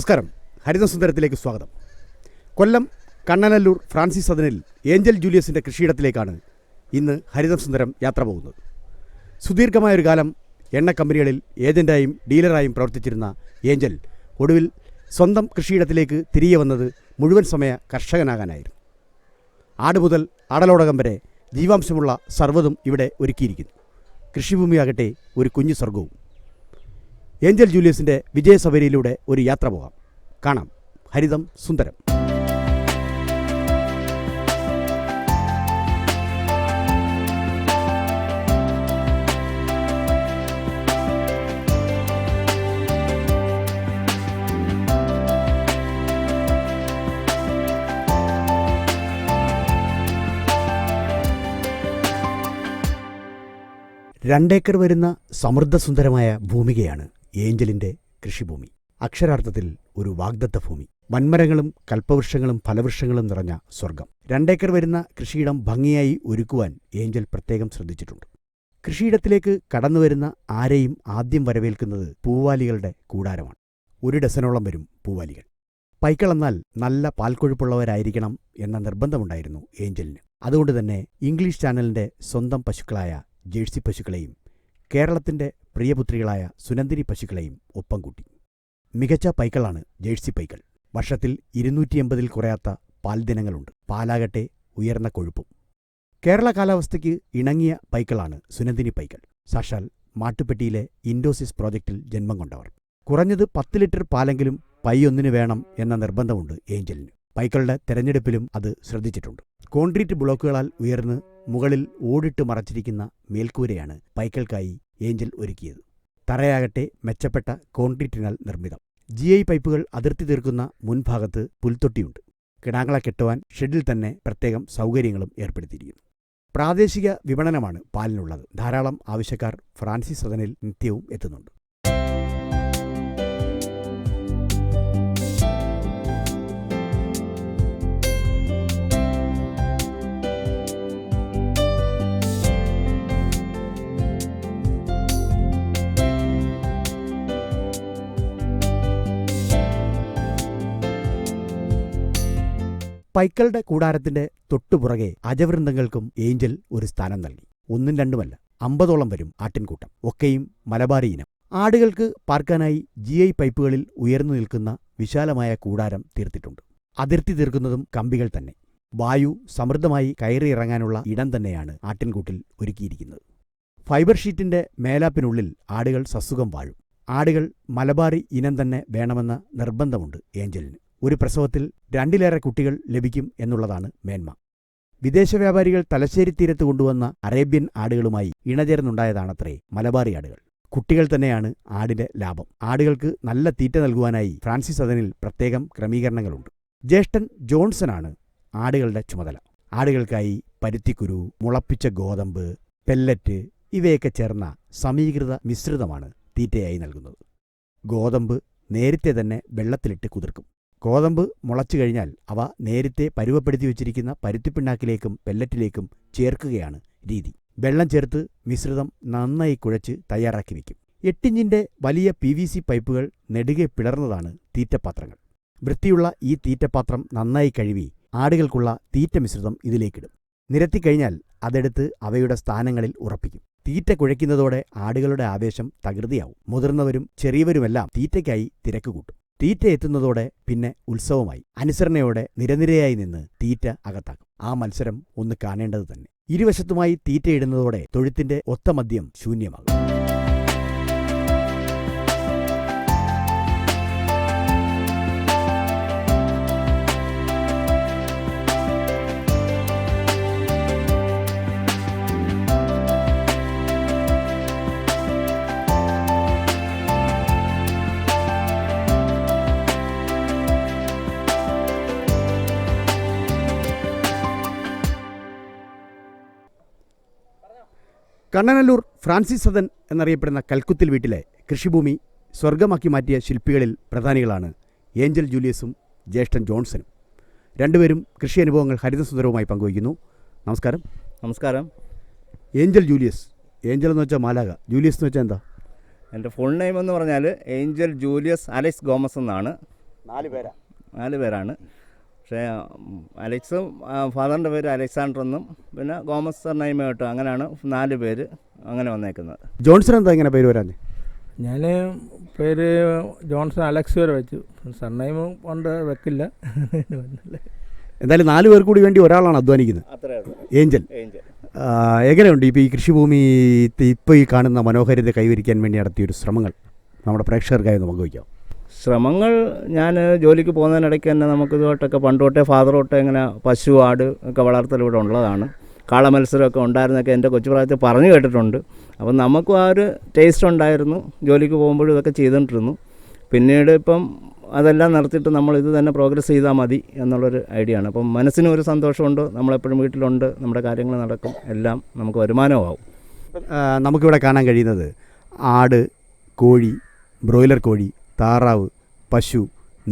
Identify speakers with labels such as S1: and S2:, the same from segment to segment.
S1: നമസ്കാരം. ഹരിതസുന്ദരത്തിലേക്ക് സ്വാഗതം. കൊല്ലം കണ്ണനല്ലൂർ ഫ്രാൻസിസ് സദനിൽ ഏഞ്ചൽ ജൂലിയസിന്റെ കൃഷിയിടത്തിലേക്കാണ് ഇന്ന് ഹരിതസുന്ദരം യാത്ര പോകുന്നത്. സുദീർഘമായൊരു കാലം എണ്ണ കമ്പനികളിൽ ഏജന്റായും ഡീലറായും പ്രവർത്തിച്ചിരുന്ന ഏഞ്ചൽ ഒടുവിൽ സ്വന്തം കൃഷിയിടത്തിലേക്ക് തിരികെ വന്നത് മുഴുവൻ സമയ കർഷകനാകാനായിരുന്നു. ആട് മുതൽ ആടലോടകം വരെ ജീവാംശമുള്ള സർവതും ഇവിടെ ഒരുക്കിയിരിക്കുന്നു. കൃഷിഭൂമിയാകട്ടെ ഒരു കുഞ്ഞു സ്വർഗവും ഏഞ്ചൽ ജൂലിയസിന്റെ വിജയസവരിയിലൂടെ ഒരു യാത്ര പോകാം. കാണാം. ഹരിതം സുന്ദരം. രണ്ടേക്കർ വരുന്ന സമൃദ്ധസുന്ദരമായ ഭൂമികയാണ് ഏഞ്ചലിന്റെ കൃഷിഭൂമി. അക്ഷരാർത്ഥത്തിൽ ഒരു വാഗ്ദത്ത ഭൂമി വൻമരങ്ങളും കൽപ്പവൃക്ഷങ്ങളും ഫലവൃക്ഷങ്ങളും നിറഞ്ഞ സ്വർഗം രണ്ടേക്കർ വരുന്ന കൃഷിയിടം ഭംഗിയായി ഒരുക്കുവാൻ ഏഞ്ചൽ പ്രത്യേകം ശ്രദ്ധിച്ചിട്ടുണ്ട്. കൃഷിയിടത്തിലേക്ക് കടന്നുവരുന്ന ആരെയും ആദ്യം വരവേൽക്കുന്നത് പൂവാലികളുടെ കൂടാരമാണ്. ഒരു ഡസനോളം വരും പൂവാലികൾ. പൈക്കളെന്നാൽ നല്ല പാൽക്കൊഴുപ്പുള്ളവരായിരിക്കണം എന്ന നിർബന്ധമുണ്ടായിരുന്നു ഏഞ്ചലിന്. അതുകൊണ്ട് തന്നെ ഇംഗ്ലീഷ് ചാനലിന്റെ സ്വന്തം പശുക്കളായ ജേഴ്സി പശുക്കളെയും കേരളത്തിന്റെ പ്രിയപുത്രികളായ സുനന്ദിനി പശുക്കളെയും ഒപ്പം കൂട്ടി. മികച്ച പൈക്കളാണ് ജേഴ്സി പൈക്കൾ. വർഷത്തിൽ ഇരുന്നൂറ്റി എൺപതിൽ കുറയാത്ത പാൽദിനങ്ങളുണ്ട്. പാലാകട്ടെ ഉയർന്ന കൊഴുപ്പും. കേരള കാലാവസ്ഥയ്ക്ക് ഇണങ്ങിയ പൈക്കളാണ് സുനന്ദിനി പൈക്കൾ. സാക്ഷാൽ മാട്ടുപ്പെട്ടിയിലെ ഇൻഡോസിസ് പ്രോജക്റ്റിൽ ജന്മം കൊണ്ടവർ. കുറഞ്ഞത് പത്ത് ലിറ്റർ പാലെങ്കിലും പൈ ഒന്നിന് വേണം എന്ന നിർബന്ധമുണ്ട് ഏഞ്ചലിന്. പൈക്കളുടെ തെരഞ്ഞെടുപ്പിലും അത് ശ്രദ്ധിച്ചിട്ടുണ്ട്. കോൺക്രീറ്റ് ബ്ലോക്കുകളാൽ ഉയർന്ന് മുകളിൽ ഓടിട്ട് മറച്ചിരിക്കുന്ന മേൽക്കൂരയാണ് പൈക്കൾക്കായി ഏഞ്ചൽ ഒരുക്കിയത്. തറയാകട്ടെ മെച്ചപ്പെട്ട കോൺക്രീറ്റിനാൽ നിർമ്മിതം. ജി ഐ പൈപ്പുകൾ അതിർത്തി തീർക്കുന്ന മുൻഭാഗത്ത് പുൽത്തൊട്ടിയുണ്ട്. കിടാങ്ങളെ കെട്ടുവാൻ ഷെഡിൽ തന്നെ പ്രത്യേകം സൗകര്യങ്ങളും ഏർപ്പെടുത്തിയിരിക്കുന്നു. പ്രാദേശിക വിപണനമാണ് പാലിനുള്ളത്. ധാരാളം ആവശ്യക്കാർ ഫ്രാൻസിസ് സദനിൽ നിത്യവും എത്തുന്നുണ്ട്. പൈക്കളുടെ കൂടാരത്തിന്റെ തൊട്ടുപുറകെ അജവൃന്ദങ്ങൾക്കും ഏഞ്ചൽ ഒരു സ്ഥാനം നൽകി. ഒന്നും രണ്ടുമല്ല അമ്പതോളം വരും ആട്ടിൻകൂട്ടം ഒക്കെയും മലബാറി ഇനം. ആടുകൾക്ക് പാർക്കാനായി ജി ഐ പൈപ്പുകളിൽ ഉയർന്നു നിൽക്കുന്ന വിശാലമായ കൂടാരം തീർത്തിട്ടുണ്ട്. അതിർത്തി തീർക്കുന്നതും കമ്പികൾ തന്നെ. വായു സമൃദ്ധമായി കയറിയിറങ്ങാനുള്ള ഇടം തന്നെയാണ് ആട്ടിൻകൂട്ടിൽ ഒരുക്കിയിരിക്കുന്നത്. ഫൈബർ ഷീറ്റിന്റെ മേലാപ്പിനുള്ളിൽ ആടുകൾ സസുഖം വാഴും. ആടുകൾ മലബാറി ഇനം തന്നെ വേണമെന്ന നിർബന്ധമുണ്ട് ഏഞ്ചലിന്. ഒരു പ്രസവത്തിൽ രണ്ടിലേറെ കുട്ടികൾ ലഭിക്കും എന്നുള്ളതാണ് മേന്മ. വിദേശ വ്യാപാരികൾ തലശ്ശേരി തീരത്ത് കൊണ്ടുവന്ന അറേബ്യൻ ആടുകളുമായി ഇണചേർന്നുണ്ടായതാണത്രേ മലബാറി ആടുകൾ. കുട്ടികൾ തന്നെയാണ് ആടിന്റെ ലാഭം. ആടുകൾക്ക് നല്ല തീറ്റ നൽകുവാനായി ഫ്രാൻസിസ് അതനിൽ പ്രത്യേകം ക്രമീകരണങ്ങളുണ്ട്. ജ്യേഷ്ഠൻ ജോൺസനാണ് ആടുകളുടെ ചുമതല. ആടുകൾക്കായി പരുത്തിക്കുരു മുളപ്പിച്ച ഗോതമ്പ് പെല്ലറ്റ് ഇവയൊക്കെ ചേർന്ന സമീകൃത മിശ്രിതമാണ് തീറ്റയായി നൽകുന്നത്. ഗോതമ്പ് നേരത്തെ തന്നെ വെള്ളത്തിലിട്ട് കുതിർക്കും. ഗോതമ്പ് മുളച്ചു കഴിഞ്ഞാൽ അവ നേരത്തെ പരുവപ്പെടുത്തി വച്ചിരിക്കുന്ന പരുത്തിപ്പിണ്ണാക്കിലേക്കും പെല്ലറ്റിലേക്കും ചേർക്കുകയാണ് രീതി. വെള്ളം ചേർത്ത് മിശ്രിതം നന്നായി കുഴച്ച് തയ്യാറാക്കി വയ്ക്കും. എട്ടിഞ്ചിന്റെ വലിയ പി വി സി പൈപ്പുകൾ നെടുകെ പിളർന്നതാണ് തീറ്റപാത്രങ്ങൾ. വൃത്തിയുള്ള ഈ തീറ്റപാത്രം നന്നായി കഴുകി ആടുകൾക്കുള്ള തീറ്റ മിശ്രിതം ഇതിലേക്കിടും. നിരത്തിക്കഴിഞ്ഞാൽ അതെടുത്ത് അവയുടെ സ്ഥാനങ്ങളിൽ ഉറപ്പിക്കും. തീറ്റ കുഴയ്ക്കുന്നതോടെ ആടുകളുടെ ആവേശം തകൃതിയാവും. മുതിർന്നവരും ചെറിയവരുമെല്ലാം തീറ്റയ്ക്കായി തിരക്ക് കൂട്ടും. തീറ്റ എത്തുന്നതോടെ പിന്നെ ഉത്സവമായി. അനുസരണയോടെ നിരനിരയായി നിന്ന് തീറ്റ അകത്താക്കും. ആ മത്സരം ഒന്ന് കാണേണ്ടത് തന്നെ ഇരുവശത്തുമായി തീറ്റയിടുന്നതോടെ തൊഴുത്തിന്റെ ഒത്ത മദ്യം ശൂന്യമാകും. കണ്ണനല്ലൂർ ഫ്രാൻസിസ് സദൻ എന്നറിയപ്പെടുന്ന കൽക്കുത്തിൽ വീട്ടിലെ കൃഷിഭൂമി സ്വർഗമാക്കി മാറ്റിയ ശില്പികളിൽ പ്രധാനികളാണ് ഏഞ്ചൽ ജൂലിയസും ജ്യേഷ്ഠൻ ജോൺസനും. രണ്ടുപേരും കൃഷി അനുഭവങ്ങൾ ഹരിതസുന്ദരവുമായി പങ്കുവയ്ക്കുന്നു. നമസ്കാരം.
S2: നമസ്കാരം.
S1: Angel Julius. ഏഞ്ചൽ എന്ന് വെച്ചാൽ മാലാക ജൂലിയസ് എന്ന് വെച്ചാൽ എന്താ?
S2: എന്റെ ഫുൾ നെയിം എന്ന് പറഞ്ഞാൽ ഏഞ്ചൽ ജൂലിയസ് അലക്സ് ഗോമസ് എന്നാണ്.
S1: നാല് പേരാ.
S2: നാല് പേരാണ്. പക്ഷേ അലക്സ് ഫാദറിന്റെ പേര് അലക്സാണ്ടർ എന്നും പിന്നെ ഗോമസ് സർനൈമയോട്ടോ അങ്ങനെയാണ് നാല് പേര് അങ്ങനെ വന്നേക്കുന്നത്.
S1: ജോൺസൺ എന്താ ഇങ്ങനെ പേര് വരാൻ
S3: ഞാൻ പേര് ജോൺസൺ അലക്സ് വരെ വെച്ചു. സർനൈം കൊണ്ട് വെക്കില്ല.
S1: എന്തായാലും നാല് പേർ കൂടി വേണ്ടി ഒരാളാണ് അധ്വാനിക്കുന്നത്.
S2: അത്രേ
S1: ഏഞ്ചൽ. എങ്ങനെയുണ്ട് ഇപ്പോൾ ഈ കൃഷിഭൂമി ഇപ്പോൾ ഈ കാണുന്ന മനോഹാരിത കൈവരിക്കാൻ വേണ്ടി നടത്തിയൊരു ശ്രമങ്ങൾ? നമ്മുടെ പ്രേക്ഷകർക്കായി ഒന്ന് പങ്കുവയ്ക്കാം.
S2: ശ്രമങ്ങൾ ഞാൻ ജോലിക്ക് പോകുന്നതിനിടയ്ക്ക് തന്നെ നമുക്ക് ഇതുമായിട്ടൊക്കെ പണ്ട് തൊട്ടേ ഫാദർ തൊട്ടേ ഇങ്ങനെ പശു ആട് ഒക്കെ വളർത്തൽ ഇവിടെ ഉള്ളതാണ്. കാള മത്സരമൊക്കെ ഉണ്ടായിരുന്നൊക്കെ എന്റെ കൊച്ചുപ്രായത്തിൽ പറഞ്ഞു കേട്ടിട്ടുണ്ട്. അപ്പം നമുക്കും ആ ഒരു ടേസ്റ്റ് ഉണ്ടായിരുന്നു. ജോലിക്ക് പോകുമ്പോഴും ഇതൊക്കെ ചെയ്തുകൊണ്ടിരുന്നു പിന്നീട് ഇപ്പം അതെല്ലാം നിർത്തിയിട്ട് നമ്മൾ ഇത് തന്നെ പ്രോഗ്രസ് ചെയ്താൽ മതി എന്നുള്ളൊരു ഐഡിയ ആണ്. അപ്പം മനസ്സിനും ഒരു സന്തോഷമുണ്ട്. നമ്മളെപ്പോഴും വീട്ടിലുണ്ട്. നമ്മുടെ കാര്യങ്ങൾ നടക്കും. എല്ലാം നമുക്ക് വരുമാനമാവും.
S1: നമുക്കിവിടെ കാണാൻ കഴിയുന്നത് ആട് കോഴി ബ്രോയിലർ കോഴി താറാവ് പശു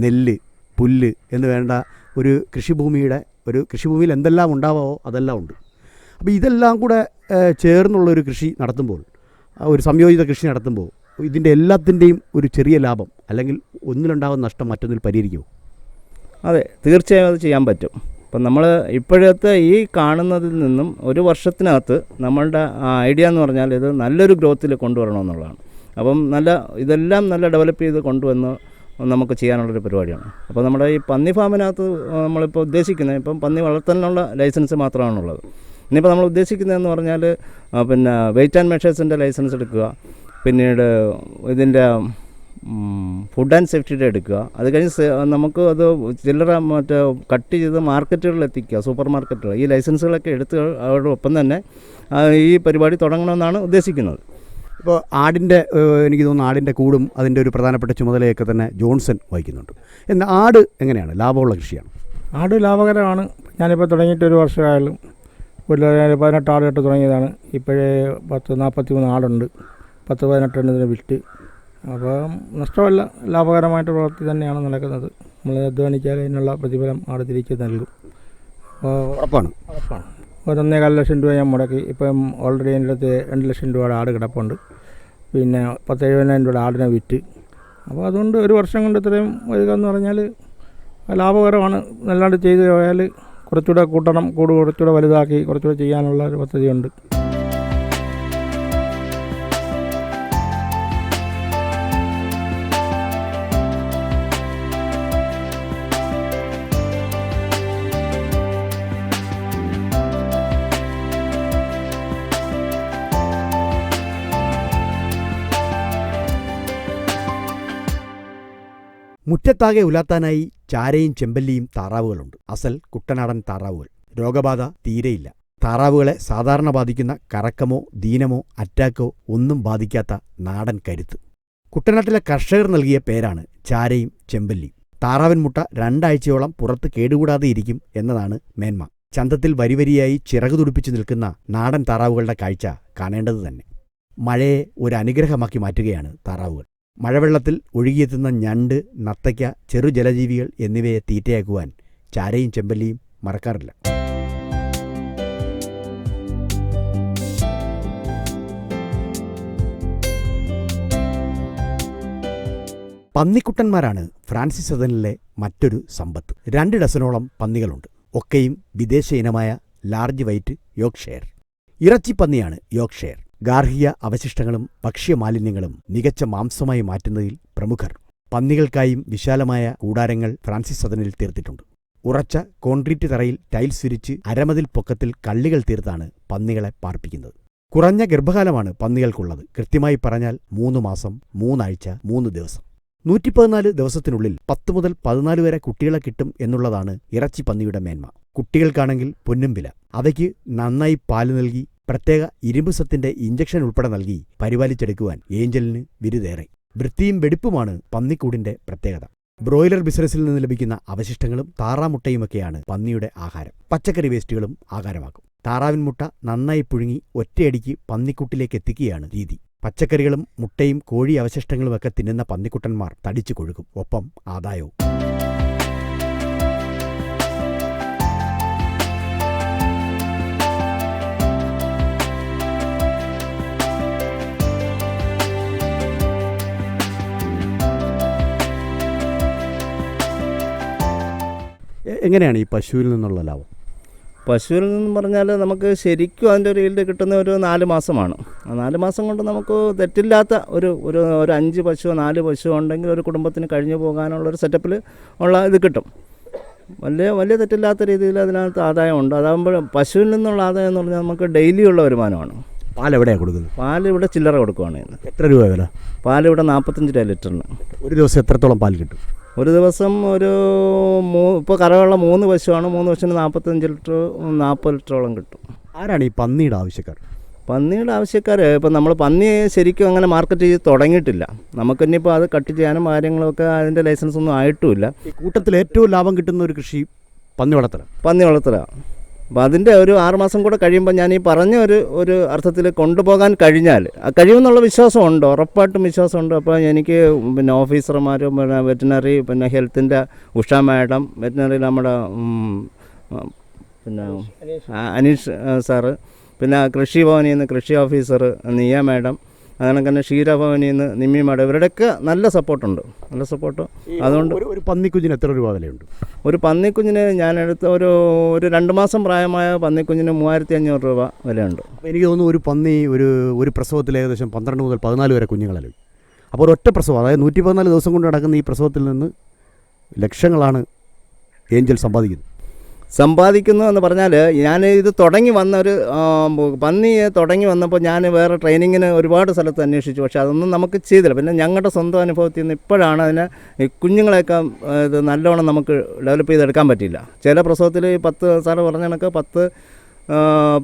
S1: നെല്ല് പുല്ല് എന്ന് വേണ്ട ഒരു കൃഷിഭൂമിയുടെ ഒരു കൃഷിഭൂമിയിൽ എന്തെല്ലാം ഉണ്ടാവാമോ അതെല്ലാം ഉണ്ട്. അപ്പോൾ ഇതെല്ലാം കൂടെ ചേർന്നുള്ള ഒരു കൃഷി നടത്തുമ്പോൾ ഒരു സംയോജിത കൃഷി നടത്തുമ്പോൾ ഇതിന്റെ എല്ലാത്തിന്റെയും ഒരു ചെറിയ ലാഭം അല്ലെങ്കിൽ ഒന്നിലുണ്ടാകുന്ന നഷ്ടം മറ്റൊന്നിൽ പരിഹരിക്കുമോ
S2: അതെ തീർച്ചയായും അത് ചെയ്യാൻ പറ്റും. അപ്പം നമ്മൾ ഇപ്പോഴത്തെ ഈ കാണുന്നതിൽ നിന്നും ഒരു വർഷത്തിനകത്ത് നമ്മളുടെ ഐഡിയ എന്ന് പറഞ്ഞാൽ ഇത് നല്ലൊരു ഗ്രോത്തിൽ കൊണ്ടുവരണമെന്നുള്ളതാണ്. അപ്പം നല്ല ഇതെല്ലാം നല്ല ഡെവലപ്പ് ചെയ്ത് കൊണ്ടുവന്ന് നമുക്ക് ചെയ്യാനുള്ളൊരു പരിപാടിയാണ്. അപ്പോൾ നമ്മുടെ ഈ പന്നി ഫാമിനകത്ത് നമ്മളിപ്പോൾ ഉദ്ദേശിക്കുന്നത് ഇപ്പം പന്നി വളർത്തലിനുള്ള ലൈസൻസ് മാത്രമാണുള്ളത്. ഇനിയിപ്പോൾ നമ്മൾ ഉദ്ദേശിക്കുന്നതെന്ന് പറഞ്ഞാൽ പിന്നെ വെയിറ്റ് ആൻഡ് മെഷേഴ്സിന്റെ ലൈസൻസ് എടുക്കുക പിന്നീട് ഇതിന്റെ ഫുഡ് ആൻഡ് സേഫ്റ്റിയുടെ എടുക്കുക. അത് കഴിഞ്ഞ് നമുക്ക് അത് ചില്ലറ മറ്റേ കട്ട് ചെയ്ത് മാർക്കറ്റുകളിൽ എത്തിക്കുക സൂപ്പർ മാർക്കറ്റുകൾ ഈ ലൈസൻസുകളൊക്കെ എടുത്ത് ഒപ്പം തന്നെ ഈ പരിപാടി തുടങ്ങണമെന്നാണ് ഉദ്ദേശിക്കുന്നത്.
S1: ഇപ്പോൾ ആടിന്റെ എനിക്ക് തോന്നുന്നു ആടിന്റെ കൂടും അതിന്റെ ഒരു പ്രധാനപ്പെട്ട ചുമതലയൊക്കെ തന്നെ ജോൺസൺ വഹിക്കുന്നുണ്ട്. എന്നാൽ ആട് എങ്ങനെയാണ്? ലാഭമുള്ള കൃഷിയാണ്.
S3: ആട് ലാഭകരമാണ്. ഞാനിപ്പോൾ തുടങ്ങിയിട്ട് ഒരു വർഷമായാലും ഒരു പതിനെട്ട് ആട് കെട്ട് തുടങ്ങിയതാണ്. ഇപ്പോഴേ പത്ത് നാൽപ്പത്തി മൂന്ന് ആടുണ്ട്. പത്ത് പതിനെട്ടെണ്ണം ഇതിന് വിറ്റ്. അപ്പോൾ നഷ്ടമല്ല. ലാഭകരമായിട്ട് പ്രവൃത്തി തന്നെയാണ് നടക്കുന്നത്. നമ്മൾ അധ്വാനിച്ചാൽ അതിനുള്ള പ്രതിഫലം ആട് തിരിച്ച് നൽകും. അപ്പോൾ
S1: ഉറപ്പാണ്.
S3: ഉറപ്പാണ്. ഒന്നേകാൽ ലക്ഷം രൂപ ഞാൻ മുടക്കി. ഇപ്പം ഓൾറെഡി എന്റെ അടുത്ത് രണ്ട് ലക്ഷം രൂപയുടെ ആട് കിടപ്പുണ്ട്. പിന്നെ പത്ത് എഴുപതിനായിരം രൂപയുടെ ആടിനെ വിറ്റ്. അപ്പോൾ അതുകൊണ്ട് ഒരു വർഷം കൊണ്ട് ഇത്രയും വരിക എന്ന് പറഞ്ഞാൽ ലാഭകരമാണ്. നല്ലാണ്ട് ചെയ്തു പോയാൽ കുറച്ചുകൂടെ കൂട്ടണം. കൂട് കുറച്ചുകൂടെ വലുതാക്കി കുറച്ചുകൂടെ ചെയ്യാനുള്ള ഒരു പദ്ധതിയുണ്ട്.
S1: മുറ്റത്താകെ ഉലാത്താനായി ചാരയും ചെമ്പല്ലിയും താറാവുകളുണ്ട്. അസൽ കുട്ടനാടൻ താറാവുകൾ. രോഗബാധ തീരെയില്ല. താറാവുകളെ സാധാരണ ബാധിക്കുന്ന കറക്കമോ ദീനമോ അറ്റാക്കോ ഒന്നും ബാധിക്കാത്ത നാടൻ കരുത്ത്. കുട്ടനാട്ടിലെ കർഷകർ നൽകിയ പേരാണ് ചാരയും ചെമ്പല്ലിയും. താറാവൻ മുട്ട രണ്ടാഴ്ചയോളം പുറത്ത് കേടുകൂടാതെ ഇരിക്കും എന്നതാണ് മേന്മ. ചന്തത്തിൽ വരിവരിയായി ചിറകു തുടിപ്പിച്ചു നിൽക്കുന്ന നാടൻ താറാവുകളുടെ കാഴ്ച കാണേണ്ടത് തന്നെ മഴയെ ഒരു അനുഗ്രഹമാക്കി മാറ്റുകയാണ് താറാവുകൾ. മഴവെള്ളത്തിൽ ഒഴുകിയെത്തുന്ന ഞണ്ട് നത്തയ്ക്ക ചെറു ജലജീവികൾ എന്നിവയെ തീറ്റയാക്കുവാൻ ചാരയും ചെമ്പല്ലിയും മറക്കാറില്ല. പന്നിക്കുട്ടന്മാരാണ് ഫ്രാൻസിസ് സദനിലെ മറ്റൊരു സമ്പത്ത്. രണ്ട് ഡസനോളം പന്നികളുണ്ട്. ഒക്കെയും വിദേശ ഇനമായ ലാർജ് വൈറ്റ് യോക്ഷെയർ ഇറച്ചിപ്പന്നിയാണ് യോക്ക്ഷയർ ഗാർഹിക അവശിഷ്ടങ്ങളും ഭക്ഷ്യമാലിന്യങ്ങളും മികച്ച മാംസമായി മാറ്റുന്നതിൽ പ്രമുഖർ. പന്നികൾക്കായും വിശാലമായ കൂടാരങ്ങൾ ഫ്രാൻസിസ് സദനിൽ തീർത്തിട്ടുണ്ട്. ഉറച്ച കോൺക്രീറ്റ് തറയിൽ ടൈൽസ് വിരിച്ച് അരമതിൽ പൊക്കത്തിൽ കള്ളികൾ തീർത്താണ് പന്നികളെ പാർപ്പിക്കുന്നത്. കുറഞ്ഞ ഗർഭകാലമാണ് പന്നികൾക്കുള്ളത്. കൃത്യമായി പറഞ്ഞാൽ മൂന്ന് മാസം മൂന്നാഴ്ച മൂന്ന് ദിവസം. നൂറ്റിപ്പതിനാല് ദിവസത്തിനുള്ളിൽ പത്ത് മുതൽ പതിനാല് വരെ കുട്ടികളെ കിട്ടും എന്നുള്ളതാണ് ഇറച്ചി പന്നിയുടെ മേന്മ. കുട്ടികൾക്കാണെങ്കിൽ പൊന്നും വില. അവയ്ക്ക് നന്നായി പാൽ നൽകി പ്രത്യേക ഇരുമ്പ് സത്തിന്റെ ഇഞ്ചക്ഷൻ ഉൾപ്പെടെ നൽകി പരിപാലിച്ചെടുക്കുവാൻ ഏഞ്ചലിന് വിരുതേറെ. വൃത്തിയും വെടിപ്പുമാണ് പന്നിക്കൂടിന്റെ പ്രത്യേകത. ബ്രോയിലർ ബിസിനസ്സിൽ നിന്ന് ലഭിക്കുന്ന അവശിഷ്ടങ്ങളും താറാമുട്ടയുമൊക്കെയാണ് പന്നിയുടെ ആഹാരം. പച്ചക്കറി വേസ്റ്റുകളും ആഹാരമാക്കും. താറാവിൻ മുട്ട നന്നായി പുഴുങ്ങി ഒറ്റയടിക്ക് പന്നിക്കുട്ടിലേക്ക് എത്തിക്കുകയാണ് രീതി. പച്ചക്കറികളും മുട്ടയും കോഴി അവശിഷ്ടങ്ങളുമൊക്കെ തിന്നുന്ന പന്നിക്കുട്ടന്മാർ തടിച്ചു കൊഴുകും. ഒപ്പം ആദായവും. എങ്ങനെയാണ് ഈ പശുവിൽ നിന്നുള്ള ലാഭം?
S2: പശുവിൽ നിന്ന് പറഞ്ഞാൽ നമുക്ക് ശരിക്കും അതിന്റെ ഒരു ഈൽഡ് കിട്ടുന്ന ഒരു നാല് മാസമാണ്. ആ നാല് മാസം കൊണ്ട് നമുക്ക് തെറ്റില്ലാത്ത ഒരു ഒരു ഒരു അഞ്ച് പശുവോ നാല് പശുവോ ഉണ്ടെങ്കിൽ ഒരു കുടുംബത്തിന് കഴിഞ്ഞു പോകാനുള്ള ഒരു സെറ്റപ്പിൽ ഉള്ള ഇത് കിട്ടും. വലിയ വലിയ തെറ്റില്ലാത്ത രീതിയിൽ അതിനകത്ത് ആദായമുണ്ട് അതാകുമ്പോൾ പശുവിൽ നിന്നുള്ള ആദായം എന്ന് പറഞ്ഞാൽ നമുക്ക് ഡെയിലി ഉള്ള വരുമാനമാണ്.
S1: പാൽ എവിടെയാണ് കൊടുക്കുന്നത്?
S2: പാൽ ഇവിടെ ചില്ലറ കൊടുക്കുവാണ്
S1: എത്ര രൂപ വില?
S2: പാൽ ഇവിടെ നാൽപ്പത്തഞ്ച് രൂപ ലിറ്ററിന്.
S1: ഒരു ദിവസം എത്രത്തോളം പാൽ കിട്ടും?
S2: ഒരു ദിവസം ഒരു മൂ ഇപ്പോൾ കറവുള്ള മൂന്ന് പശുവാണ് മൂന്ന് പശുവിന് നാൽപ്പത്തഞ്ച് ലിറ്റർ നാൽപ്പത് ലിറ്ററോളം കിട്ടും.
S1: ആരാണ് ഈ പന്നിയുടെ ആവശ്യക്കാർ?
S2: പന്നിയുടെ ആവശ്യക്കാർ ഇപ്പം നമ്മൾ പന്നി ശരിക്കും അങ്ങനെ മാർക്കറ്റ് ചെയ്ത് തുടങ്ങിയിട്ടില്ല. നമുക്ക് ഇനിയിപ്പോൾ അത് കട്ട് ചെയ്യാനും കാര്യങ്ങളൊക്കെ അതിന്റെ ലൈസൻസ് ഒന്നും ആയിട്ടുമില്ല
S1: കൂട്ടത്തിൽ ഏറ്റവും ലാഭം കിട്ടുന്ന ഒരു കൃഷി പന്നി വളർത്തലാണ്
S2: പന്നി വളർത്തലാണ് അപ്പോൾ അതിന്റെ ഒരു ആറുമാസം കൂടെ കഴിയുമ്പോൾ ഞാൻ ഈ പറഞ്ഞ ഒരു ഒരു അർത്ഥത്തിൽ കൊണ്ടുപോകാൻ കഴിഞ്ഞാൽ ആ കഴിയുമെന്നുള്ള വിശ്വാസമുണ്ട് ഉറപ്പായിട്ടും വിശ്വാസമുണ്ട്. അപ്പോൾ എനിക്ക് പിന്നെ ഓഫീസർമാരും പിന്നെ വെറ്റിനറി പിന്നെ ഹെൽത്തിന്റെ ഉഷ മാഡം വെറ്റിനറി നമ്മുടെ പിന്നെ അനീഷ് സാറ് പിന്നെ കൃഷി ഭവനിൽ നിന്ന് കൃഷി ഓഫീസർ നിയ മാഡം അങ്ങനെ തന്നെ ക്ഷീരഭവനിൽ നിന്ന് നിമ്മിമാട് ഇവരുടെയൊക്കെ നല്ല സപ്പോർട്ടുണ്ട്. നല്ല സപ്പോർട്ട്. അതുകൊണ്ട്
S1: ഒരു പന്നിക്കുഞ്ഞിന് എത്ര രൂപ വിലയുണ്ട്?
S2: ഒരു പന്നിക്കുഞ്ഞിന് ഞാൻ എടുത്ത ഒരു ഒരു രണ്ട് മാസം പ്രായമായ പന്നിക്കുഞ്ഞിന് മൂവായിരത്തി അഞ്ഞൂറ് രൂപ വിലയുണ്ട്.
S1: അപ്പോൾ എനിക്ക് തോന്നുന്നു ഒരു പന്നി ഒരു ഒരു പ്രസവത്തിൽ ഏകദേശം പന്ത്രണ്ട് മുതൽ പതിനാല് വരെ കുഞ്ഞുങ്ങളല്ലേ അപ്പോൾ ഒരൊറ്റ പ്രസവം അതായത് നൂറ്റി പതിനാല് ദിവസം കൊണ്ട് നടക്കുന്ന ഈ പ്രസവത്തിൽ നിന്ന് ലക്ഷങ്ങളാണ് ഏഞ്ചൽ സമ്പാദിക്കുന്നത്.
S2: സമ്പാദിക്കുന്നു എന്ന് പറഞ്ഞാൽ ഞാൻ ഇത് തുടങ്ങി വന്ന ഒരു പന്നി തുടങ്ങി വന്നപ്പോൾ ഞാൻ വേറെ ട്രെയിനിങ്ങിന് ഒരുപാട് സ്ഥലത്ത് അന്വേഷിച്ചു. പക്ഷേ അതൊന്നും നമുക്ക് ചെയ്തില്ല. പിന്നെ ഞങ്ങളുടെ സ്വന്തം അനുഭവത്തിൽ നിന്ന് ഇപ്പോഴാണ് അതിനെ കുഞ്ഞുങ്ങളെയൊക്കെ ഇത് നല്ലോണം നമുക്ക് ഡെവലപ്പ് ചെയ്തെടുക്കാൻ പറ്റില്ല ചില പ്രസവത്തിൽ ഈ പത്ത് സാറ് പറഞ്ഞ കണക്ക് പത്ത്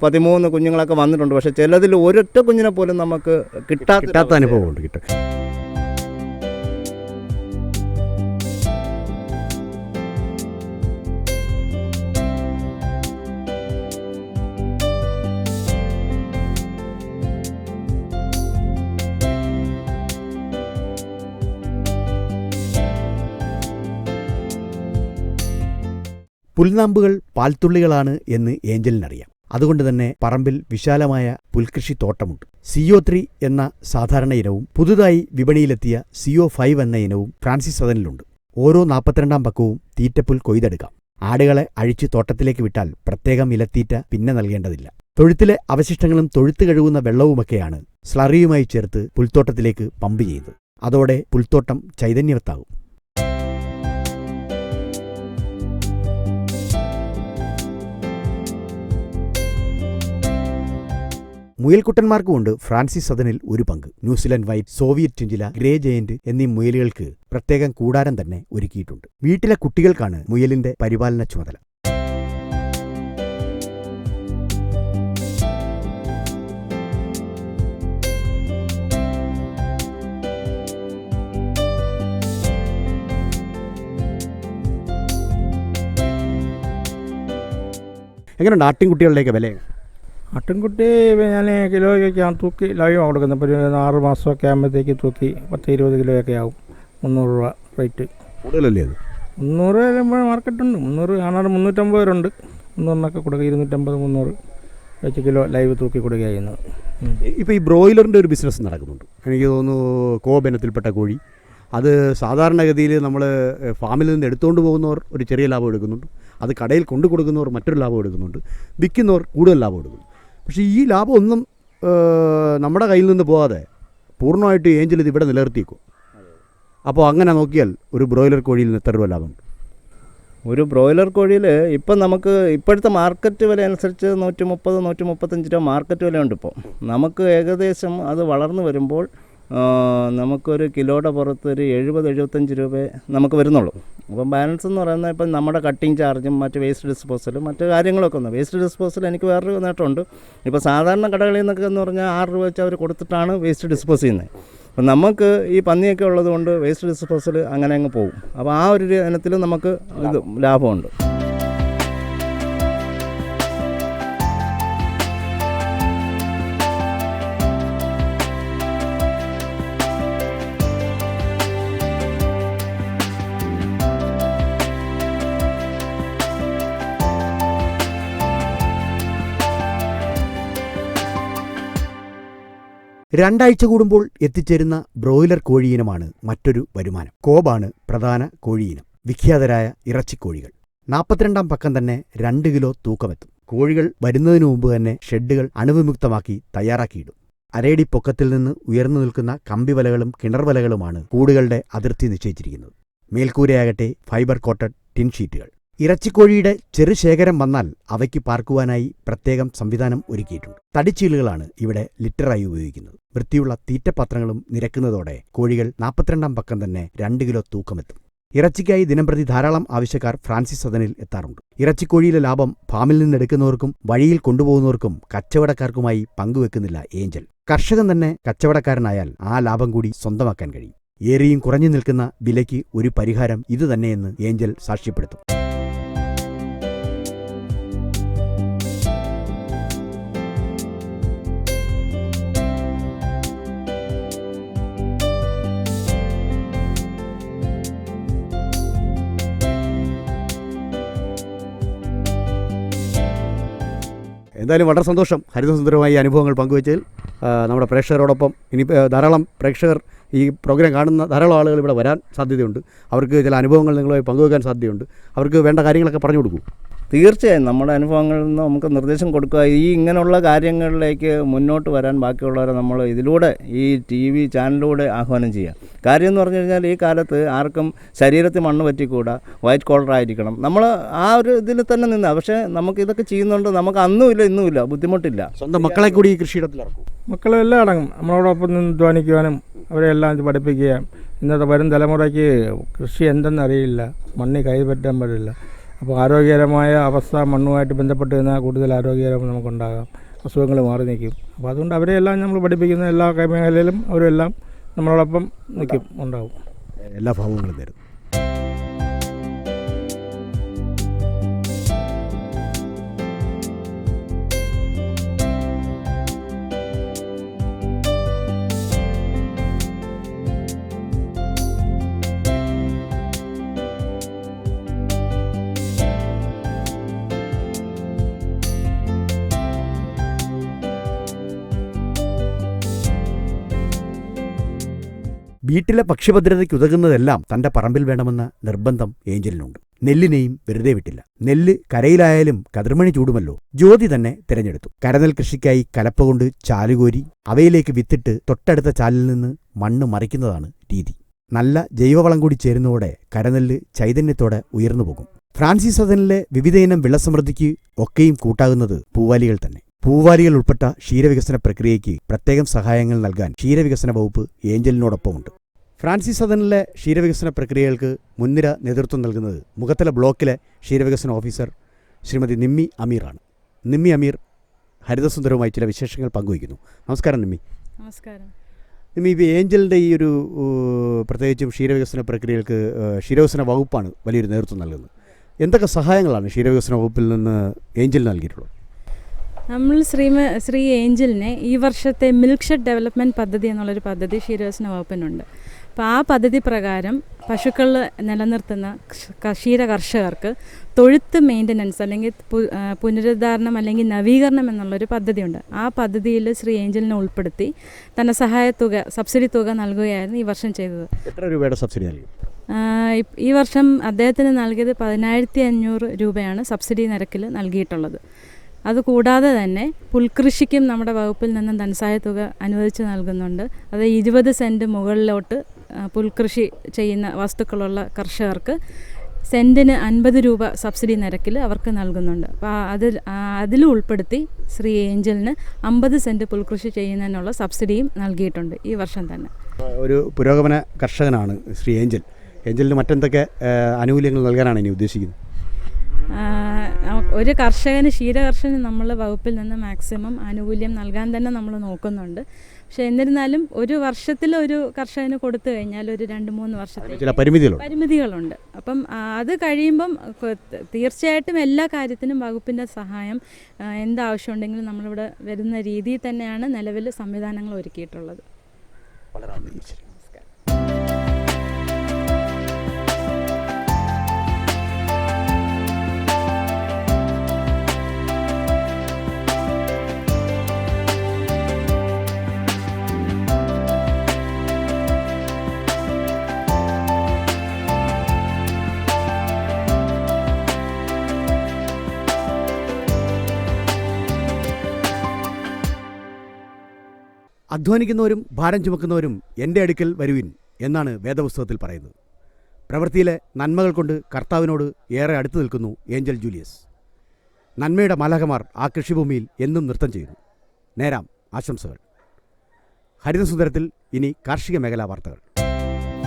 S2: പതിമൂന്ന് കുഞ്ഞുങ്ങളൊക്കെ വന്നിട്ടുണ്ട്. പക്ഷേ ചിലതിൽ ഒരൊറ്റ കുഞ്ഞിനെ പോലും നമുക്ക് കിട്ടാത്ത
S1: കിട്ടാത്ത അനുഭവമുണ്ട് കിട്ടും പുൽനാമ്പുകൾ പാൽത്തുള്ളികളാണ് എന്ന് ഏഞ്ചലിനറിയാം. അതുകൊണ്ട് തന്നെ പറമ്പിൽ വിശാലമായ പുൽകൃഷി തോട്ടമുണ്ട് സിഒ ത്രീ എന്ന സാധാരണ ഇനവും പുതുതായി വിപണിയിലെത്തിയ സിഒ ഫൈവ് എന്ന ഇനവും ഫ്രാൻസിസ് സദനിലുണ്ട്. ഓരോ നാൽപ്പത്തിരണ്ടാം പക്കവും തീറ്റപ്പുൽ കൊയ്തെടുക്കാം. ആടുകളെ അഴിച്ച് തോട്ടത്തിലേക്ക് വിട്ടാൽ പ്രത്യേകം ഇലത്തീറ്റ പിന്നെ നൽകേണ്ടതില്ല. തൊഴുത്തിലെ അവശിഷ്ടങ്ങളും തൊഴുത്ത് കഴുകുന്ന വെള്ളവുമൊക്കെയാണ് സ്ലറിയുമായി ചേർത്ത് പുൽത്തോട്ടത്തിലേക്ക് പമ്പ് ചെയ്ത്. അതോടെ പുൽത്തോട്ടം ചൈതന്യവത്താകും. മുയൽക്കുട്ടന്മാർക്കുമുണ്ട് ഫ്രാൻസിസ് സദനിൽ ഒരു പങ്ക്. New Zealand white Soviet chinchilla grey giant എന്നീ മുയലുകൾക്ക് പ്രത്യേകം കൂടാരം തന്നെ ഒരുക്കിയിട്ടുണ്ട്. വീട്ടിലെ കുട്ടികൾക്കാണ് മുയലിന്റെ പരിപാലന ചുമതല. എങ്ങനെയുണ്ട് ആട്ടിൻകുട്ടികളുടെയൊക്കെ വില?
S3: ആട്ടിൻകുട്ടി ഞാൻ കിലോയ്ക്ക് ഞാൻ തൂക്കി ലൈവ് കൊടുക്കുന്നത്. ഇപ്പോൾ ഒരു ആറ് മാസമൊക്കെ ആകുമ്പോഴത്തേക്ക് തൂക്കി പത്ത് ഇരുപത് കിലോയൊക്കെ ആവും. മുന്നൂറ് രൂപ റേറ്റ്
S1: കൂടുതലല്ലേ അത്?
S3: മുന്നൂറ് വരുമ്പോൾ മാർക്കറ്റുണ്ട് മുന്നൂറ് കാണാറ് മുന്നൂറ്റമ്പത് പേരുണ്ട്. മുന്നൂറിനൊക്കെ കൊടുക്കുക. ഇരുന്നൂറ്റമ്പത് മുന്നൂറ് വെച്ച് കിലോ ലൈവ് തൂക്കി കൊടുക്കുക ചെയ്യുന്നത്
S1: ഇപ്പോൾ ഈ ബ്രോയിലറിന്റെ ഒരു ബിസിനസ് നടക്കുന്നുണ്ട്. എനിക്ക് തോന്നുന്നു കോബനത്തിൽപ്പെട്ട കോഴി. അത് സാധാരണഗതിയിൽ നമ്മൾ ഫാമിൽ നിന്ന് എടുത്തുകൊണ്ട് പോകുന്നവർ ഒരു ചെറിയ ലാഭം എടുക്കുന്നുണ്ട്. അത് കടയിൽ കൊണ്ടു കൊടുക്കുന്നവർ മറ്റൊരു ലാഭം എടുക്കുന്നുണ്ട്. വിൽക്കുന്നവർ കൂടുതൽ ലാഭം എടുക്കുന്നു. പക്ഷേ ഈ ലാഭം ഒന്നും നമ്മുടെ കയ്യിൽ നിന്ന് പോകാതെ പൂർണമായിട്ട് ഏഞ്ചൽ ഇത് ഇവിടെ നിലനിർത്തിയേക്കും. അപ്പോൾ അങ്ങനെ നോക്കിയാൽ ഒരു ബ്രോയിലർ കോഴിയിൽ നിന്ന് എത്ര രൂപ ലാഭമുണ്ട്
S2: ഒരു ബ്രോയിലർ കോഴിയിൽ ഇപ്പം നമുക്ക് ഇപ്പോഴത്തെ മാർക്കറ്റ് വില അനുസരിച്ച് നൂറ്റി മുപ്പത് നൂറ്റി മുപ്പത്തഞ്ച് രൂപ മാർക്കറ്റ് വിലയുണ്ട് ഇപ്പോൾ നമുക്ക് ഏകദേശം അത് വളർന്നു വരുമ്പോൾ നമുക്കൊരു കിലോയുടെ പുറത്ത് ഒരു എഴുപത് എഴുപത്തഞ്ച് രൂപയെ നമുക്ക് വരുന്നുള്ളൂ. അപ്പം ബാലൻസ് എന്ന് പറയുന്നത് ഇപ്പം നമ്മുടെ കട്ടിങ് ചാർജും മറ്റ് വേസ്റ്റ് ഡിസ്പോസലും മറ്റു കാര്യങ്ങളൊക്കെ ഒന്ന്. വേസ്റ്റ് ഡിസ്പോസൽ എനിക്ക് വേറൊരു നേട്ടമുണ്ട്. ഇപ്പോൾ സാധാരണ കടകളിൽ നിന്നൊക്കെ എന്ന് പറഞ്ഞാൽ ആറ് രൂപ വെച്ച് അവർ കൊടുത്തിട്ടാണ് വേസ്റ്റ് ഡിസ്പോസ് ചെയ്യുന്നത്. അപ്പം നമുക്ക് ഈ പന്നിയൊക്കെ ഉള്ളതുകൊണ്ട് വേസ്റ്റ് ഡിസ്പോസൽ അങ്ങനെ അങ്ങ് പോകും. അപ്പോൾ ആ ഒരു ഇനത്തിൽ നമുക്ക് ഇത് ലാഭമുണ്ട്.
S1: രണ്ടാഴ്ച കൂടുമ്പോൾ എത്തിച്ചേരുന്ന ബ്രോയിലർ കോഴിയിനമാണ് മറ്റൊരു വരുമാനം. കോബാണ് പ്രധാന കോഴിയിനം വിഖ്യാതരായ ഇറച്ചിക്കോഴികൾ. നാൽപ്പത്തിരണ്ടാം പക്കം തന്നെ രണ്ട് കിലോ തൂക്കമെത്തും. കോഴികൾ വരുന്നതിനു മുമ്പ് തന്നെ ഷെഡുകൾ അണുവിമുക്തമാക്കി തയ്യാറാക്കിയിടും. അരേടി പൊക്കത്തിൽ നിന്ന് ഉയർന്നു നിൽക്കുന്ന കമ്പിവലകളും കിണർവലകളുമാണ് കൂടുകളുടെ അതിർത്തി നിശ്ചയിച്ചിരിക്കുന്നത്. മേൽക്കൂരയാകട്ടെ ഫൈബർ കോട്ടഡ് ടിൻ ഷീറ്റുകൾ. ഇറച്ചിക്കോഴിയുടെ ചെറു ശേഖരം വന്നാൽ അവയ്ക്ക് പാർക്കുവാനായി പ്രത്യേകം സംവിധാനം ഒരുക്കിയിട്ടുണ്ട്. തടിച്ചീലുകളാണ് ഇവിടെ ലിറ്ററായി ഉപയോഗിക്കുന്നത്. വൃത്തിയുള്ള തീറ്റപാത്രങ്ങളും നിരക്കുന്നതോടെ കോഴികൾ നാൽപ്പത്തിരണ്ടാം പക്കം തന്നെ രണ്ട് കിലോ തൂക്കമെത്തും. ഇറച്ചിക്കായി ദിനംപ്രതി ധാരാളം ആവശ്യക്കാർ ഫ്രാൻസിസ് സദനിൽ എത്താറുണ്ട്. ഇറച്ചിക്കോഴിയിലെ ലാഭം ഫാമിൽ നിന്നെടുക്കുന്നവർക്കും വഴിയിൽ കൊണ്ടുപോകുന്നവർക്കും കച്ചവടക്കാർക്കുമായി പങ്കുവെക്കുന്നില്ല ഏഞ്ചൽ. കർഷകൻ തന്നെ കച്ചവടക്കാരനായാൽ ആ ലാഭം കൂടി സ്വന്തമാക്കാൻ കഴിയും. ഏറിയും കുറഞ്ഞു നിൽക്കുന്ന വിലയ്ക്ക് ഒരു പരിഹാരം ഇതുതന്നെയെന്ന് ഏഞ്ചൽ സാക്ഷ്യപ്പെടുത്തും. എന്തായാലും വളരെ സന്തോഷം ഹരിതസുന്ദരമായി അനുഭവങ്ങൾ പങ്കുവച്ചതിൽ. നമ്മുടെ പ്രേക്ഷകരോടൊപ്പം ഇനി ധാരാളം പ്രേക്ഷകർ ഈ പ്രോഗ്രാം കാണുന്ന ധാരാളം ആളുകൾ ഇവിടെ വരാൻ സാധ്യതയുണ്ട്. അവർക്ക് ചില അനുഭവങ്ങൾ നിങ്ങളുമായി പങ്കുവെക്കാൻ സാധ്യതയുണ്ട്. അവർക്ക് വേണ്ട കാര്യങ്ങളൊക്കെ പറഞ്ഞു കൊടുക്കൂ.
S2: തീർച്ചയായും നമ്മുടെ അനുഭവങ്ങളിൽ നിന്ന് നമുക്ക് നിർദ്ദേശം കൊടുക്കുക. ഈ ഇങ്ങനെയുള്ള കാര്യങ്ങളിലേക്ക് മുന്നോട്ട് വരാൻ ബാക്കിയുള്ളവരെ നമ്മൾ ഇതിലൂടെ ഈ ടി വി ചാനലിലൂടെ ആഹ്വാനം ചെയ്യാം കാര്യം എന്ന് പറഞ്ഞു കഴിഞ്ഞാൽ ഈ കാലത്ത് ആർക്കും ശരീരത്തിൽ മണ്ണ് പറ്റിക്കൂടാ. വൈറ്റ് കോളർ ആയിരിക്കണം. നമ്മൾ ആ ഒരു ഇതിൽ തന്നെ നിന്നാ. പക്ഷേ നമുക്ക് ഇതൊക്കെ ചെയ്യുന്നുണ്ട്. നമുക്ക് അന്നുമില്ല ഇന്നുമില്ല ബുദ്ധിമുട്ടില്ല.
S1: സ്വന്തം മക്കളെ കൂടി ഈ കൃഷിയിടത്തിൽ ഇറക്കും.
S3: മക്കളെ എല്ലാം അടങ്ങും. നമ്മളോടൊപ്പം നിന്ന് ധ്വാനിക്കുവാനും അവരെ എല്ലാം പഠിപ്പിക്കുകയും പഠിപ്പിക്കുക ഇന്നത്തെ വരും തലമുറയ്ക്ക് കൃഷി എന്തെന്നറിയില്ല മണ്ണിൽ കൈപറ്റാൻ പറ്റില്ല അപ്പോൾ ആരോഗ്യകരമായ അവസ്ഥ മണ്ണുമായിട്ട് ബന്ധപ്പെട്ട് കഴിഞ്ഞാൽ കൂടുതൽ ആരോഗ്യകരം നമുക്കുണ്ടാകാം. അസുഖങ്ങൾ മാറി നിൽക്കും. അപ്പോൾ അതുകൊണ്ട് അവരെല്ലാം നമ്മൾ പഠിപ്പിക്കുന്ന എല്ലാ മേഖലയിലും അവരെല്ലാം നമ്മളോടൊപ്പം നിൽക്കും ഉണ്ടാവും.
S1: എല്ലാ ഭാഗങ്ങളും നേരുന്നു വീട്ടിലെ പക്ഷിഭദ്രതയ്ക്ക് ഉതകുന്നതെല്ലാം തന്റെ പറമ്പിൽ വേണമെന്ന നിർബന്ധം ഏഞ്ചലിനുണ്ട്. നെല്ലിനെയും വെറുതെ വിട്ടില്ല. നെല്ല് കരയിലായാലും കതിർമണി ചൂടുമല്ലോ. ജ്യോതി തന്നെ തിരഞ്ഞെടുത്തു. കരനെൽ കൃഷിക്കായി കലപ്പ കൊണ്ട് ചാലുകോരി അവയിലേക്ക് വിത്തിട്ട് തൊട്ടടുത്ത ചാലിൽ നിന്ന് മണ്ണ് മറിക്കുന്നതാണ് രീതി. നല്ല ജൈവവളം കൂടി ചേരുന്നതോടെ കരനെല്ല് ചൈതന്യത്തോടെ ഉയർന്നു പോകും ഫ്രാൻസിസ് സദനിലെ വിവിധയിനം വിളസമൃദ്ധിക്ക് ഒക്കെയും കൂട്ടാകുന്നത് പൂവാലികൾ തന്നെ. പൂവാലികൾ ഉൾപ്പെട്ട ക്ഷീരവികസന പ്രക്രിയയ്ക്ക് പ്രത്യേകം സഹായങ്ങൾ നൽകാൻ ക്ഷീരവികസന വകുപ്പ് ഏഞ്ചലിനോടൊപ്പമുണ്ട്. ഫ്രാൻസിസ് സദനിലെ ക്ഷീരവികസന പ്രക്രിയകൾക്ക് മുൻനിര നേതൃത്വം നൽകുന്നത് മുഖത്തല ബ്ലോക്കിലെ ക്ഷീരവികസന ഓഫീസർ ശ്രീമതി നിമ്മി അമീറാണ്. നിമ്മി അമീർ ഹരിതസുന്ദരവുമായി ചില വിശേഷങ്ങൾ പങ്കുവയ്ക്കുന്നു. നമസ്കാരം നിമ്മി.
S4: നമസ്കാരം.
S1: നിമ്മി ഇപ്പോൾ ഏഞ്ചലിന്റെ ഈ ഒരു പ്രത്യേകിച്ചും ക്ഷീരവികസന പ്രക്രിയകൾക്ക് ക്ഷീരവികസന വകുപ്പാണ് വലിയൊരു നേതൃത്വം നൽകുന്നത്. എന്തൊക്കെ സഹായങ്ങളാണ് ക്ഷീരവികസന വകുപ്പിൽ നിന്ന് ഏഞ്ചൽ നൽകിയിട്ടുള്ളത്?
S4: നമ്മൾ ശ്രീമ ശ്രീ ഏഞ്ചലിനെ ഈ വർഷത്തെ മിൽക്ക് ഷെഡ് ഡെവലപ്മെന്റ് പദ്ധതി എന്നുള്ളൊരു പദ്ധതി ക്ഷീരവസന വകുപ്പിനുണ്ട്. അപ്പോൾ ആ പദ്ധതി പ്രകാരം പശുക്കൾ നിലനിർത്തുന്ന ക്ഷ- ക്ഷീര കർഷകർക്ക് തൊഴുത്ത് മെയിന്റനൻസ് അല്ലെങ്കിൽ പുനരുദ്ധാരണം അല്ലെങ്കിൽ നവീകരണം എന്നുള്ളൊരു പദ്ധതിയുണ്ട്. ആ പദ്ധതിയിൽ ശ്രീ ഏഞ്ചലിനെ ഉൾപ്പെടുത്തി ധനസഹായ തുക സബ്സിഡി തുക നൽകുകയായിരുന്നു ഈ വർഷം ചെയ്തത്.
S1: എത്ര രൂപയുടെ സബ്സിഡി നൽകി?
S4: ഈ വർഷം അദ്ദേഹത്തിന് നൽകിയത് പതിനായിരത്തി അഞ്ഞൂറ് രൂപയാണ് സബ്സിഡി നിരക്കിൽ നൽകിയിട്ടുള്ളത്. അതുകൂടാതെ തന്നെ പുൽകൃഷിക്കും നമ്മുടെ വകുപ്പിൽ നിന്നും ധനസഹായ തുക അനുവദിച്ച് നൽകുന്നുണ്ട്. അത് ഇരുപത് സെന്റ് മുകളിലോട്ട് പുൽകൃഷി ചെയ്യുന്ന വസ്തുക്കളുള്ള കർഷകർക്ക് സെന്റിന് അൻപത് രൂപ സബ്സിഡി നിരക്കിൽ അവർക്ക് നൽകുന്നുണ്ട്. അപ്പോൾ അതിൽ അതിലും ഉൾപ്പെടുത്തി ശ്രീ ഏഞ്ചലിന് അമ്പത് സെന്റ് പുൽകൃഷി ചെയ്യുന്നതിനുള്ള സബ്സിഡിയും നൽകിയിട്ടുണ്ട് ഈ വർഷം തന്നെ.
S1: ഒരു പുരോഗമന കർഷകനാണ് ശ്രീ ഏഞ്ചൽ. ഏഞ്ചലിന് മറ്റെന്തൊക്കെ ആനുകൂല്യങ്ങൾ നൽകാനാണ് ഇനി ഉദ്ദേശിക്കുന്നത്?
S4: ഒരു കർഷകന് ക്ഷീരകർഷകന് നമ്മൾ വകുപ്പിൽ നിന്ന് മാക്സിമം ആനുകൂല്യം നൽകാൻ തന്നെ നമ്മൾ നോക്കുന്നുണ്ട്. പക്ഷേ എന്നിരുന്നാലും ഒരു വർഷത്തിൽ ഒരു കർഷകന് കൊടുത്തു കഴിഞ്ഞാൽ ഒരു രണ്ട് മൂന്ന് വർഷത്തിൽ
S1: ചില പരിമിതികളുണ്ട്.
S4: അപ്പം അത് കഴിയുമ്പം തീർച്ചയായിട്ടും എല്ലാ കാര്യത്തിനും വകുപ്പിന്റെ സഹായം എന്താവശ്യമുണ്ടെങ്കിലും നമ്മളിവിടെ വരുന്ന രീതിയിൽ തന്നെയാണ് നിലവിൽ സംവിധാനങ്ങൾ ഒരുക്കിയിട്ടുള്ളത്.
S1: വളരെ അധ്വാനിക്കുന്നവരും ഭാരം ചുമക്കുന്നവരും എന്റെ അടുക്കൽ വരുവിൻ എന്നാണ് വേദപുസ്തകത്തിൽ പറയുന്നത്. പ്രവൃത്തിയിലെ നന്മകൾ കൊണ്ട് കർത്താവിനോട് ഏറെ അടുത്തു നിൽക്കുന്നു ഏഞ്ചൽ ജൂലിയസ്. നന്മയുടെ മലഹമാർ ആ കൃഷിഭൂമിയിൽ എന്നും നൃത്തം ചെയ്യുന്നു. നേരാം ആശംസകൾ. ഹരിതസുന്ദരത്തിൽ ഇനി കാർഷിക മേഖലാ വാർത്തകൾ.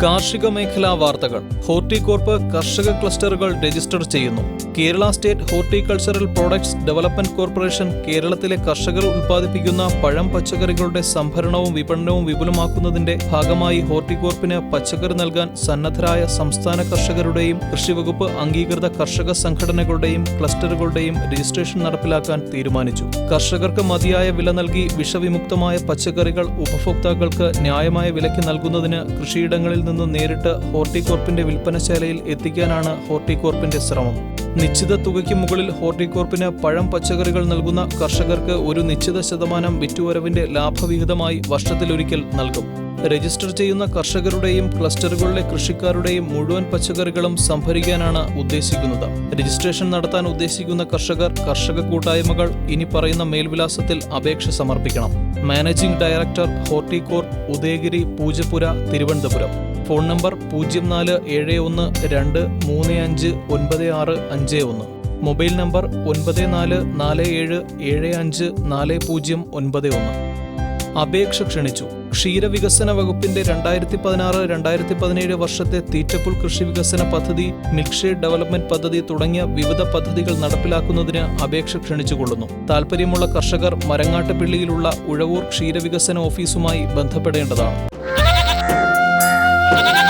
S5: കാർഷിക മേഖലാ വാർത്തകൾ ഹോർട്ടികോർപ്പ് കർഷക ക്ലസ്റ്ററുകൾ രജിസ്റ്റർ ചെയ്യുന്നു. Kerala state horticultural products development corporation കേരളത്തിലെ കർഷകർ ഉൽപ്പാദിപ്പിക്കുന്ന പഴം പച്ചക്കറികളുടെ സംഭരണവും വിപണനവും വിപുലമാക്കുന്നതിന്റെ ഭാഗമായി ഹോർട്ടികോർപ്പിന് പച്ചക്കറി നൽകാൻ സന്നദ്ധരായ സംസ്ഥാന കർഷകരുടെയും കൃഷിവകുപ്പ് അംഗീകൃത കർഷക സംഘടനകളുടെയും ക്ലസ്റ്ററുകളുടെയും രജിസ്ട്രേഷൻ നടപ്പിലാക്കാൻ തീരുമാനിച്ചു. കർഷകർക്ക് മതിയായ വില നൽകി വിഷവിമുക്തമായ പച്ചക്കറികൾ ഉപഭോക്താക്കൾക്ക് ന്യായമായ വിലയ്ക്ക് നൽകുന്നതിന് കൃഷിയിടങ്ങളിൽ നിന്ന് നേരിട്ട് ഹോർട്ടികോർപ്പിന്റെ വിൽപ്പനശാലയിൽ എത്തിക്കാനാണ് ഹോർട്ടികോർപ്പിന്റെ ശ്രമം. നിശ്ചിത തുകയ്ക്ക് മുകളിൽ ഹോർട്ടികോർപ്പിന് പഴം പച്ചക്കറികൾ നൽകുന്ന കർഷകർക്ക് ഒരു നിശ്ചിത ശതമാനം വിറ്റുവരവിന്റെ ലാഭവിഹിതമായി വർഷത്തിലൊരിക്കൽ നൽകും. രജിസ്റ്റർ ചെയ്യുന്ന കർഷകരുടെയും ക്ലസ്റ്ററുകളിലെ കൃഷിക്കാരുടെയും മുഴുവൻ പച്ചക്കറികളും സംഭരിക്കാനാണ് ഉദ്ദേശിക്കുന്നത്. രജിസ്ട്രേഷൻ നടത്താൻ ഉദ്ദേശിക്കുന്ന കർഷകർ കർഷക കൂട്ടായ്മകൾ ഇനി പറയുന്ന മേൽവിലാസത്തിൽ അപേക്ഷ സമർപ്പിക്കണം. Managing director Horticorp Udayagiri Poojappura Thiruvananthapuram. Phone number പൂജ്യം നാല് ഏഴ് ഒന്ന് രണ്ട് മൂന്ന് അഞ്ച് ഒൻപത് ആറ് അഞ്ച് ഒന്ന്. മൊബൈൽ നമ്പർ ഒൻപത് നാല് നാല് ഏഴ് ഏഴ് അഞ്ച് നാല് പൂജ്യം ഒൻപത് ഒന്ന്. അപേക്ഷ ക്ഷണിച്ചു. ക്ഷീരവികസന വകുപ്പിന്റെ രണ്ടായിരത്തി പതിനാറ് രണ്ടായിരത്തി പതിനേഴ് വർഷത്തെ തീറ്റപ്പുൽ കൃഷി വികസന പദ്ധതി മിൽക്ക്ഷേഡ് ഡെവലപ്മെന്റ് പദ്ധതി തുടങ്ങിയ വിവിധ പദ്ധതികൾ നടപ്പിലാക്കുന്നതിന് അപേക്ഷ ക്ഷണിച്ചുകൊള്ളുന്നു. താൽപ്പര്യമുള്ള കർഷകർ മരങ്ങാട്ടുപിള്ളിയിലുള്ള ഉഴവൂർ ക്ഷീരവികസന ഓഫീസുമായി ബന്ധപ്പെടേണ്ടതാണ്. Thank you.